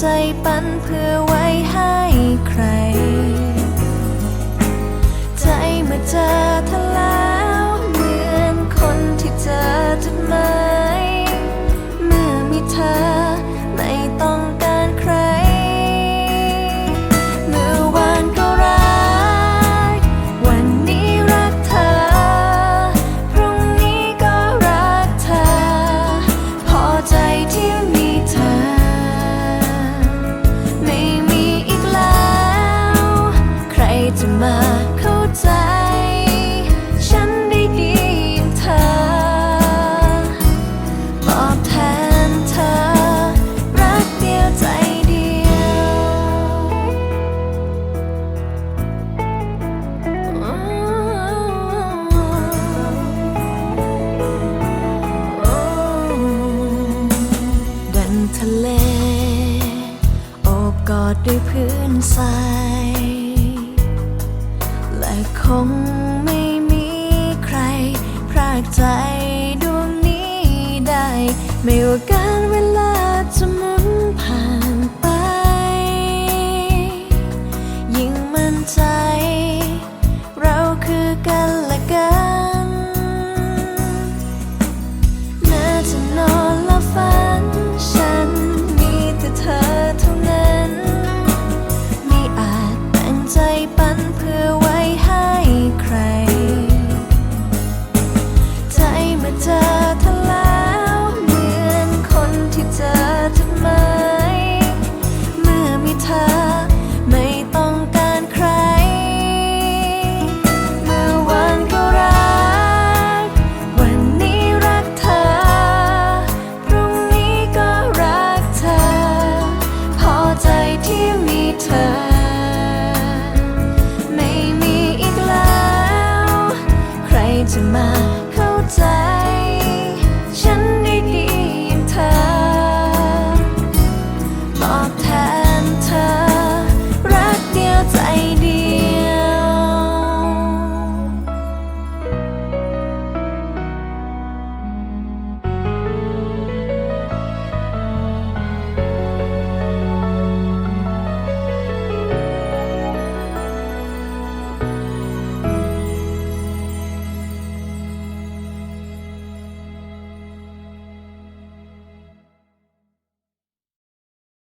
ใจปันเพื่อไว้ให้ใคร ใจมาเจอ ด้วยพื้นทรายและคงไม่มีใครพรากใจดวงนี้ได้ ไม่ว่าการเว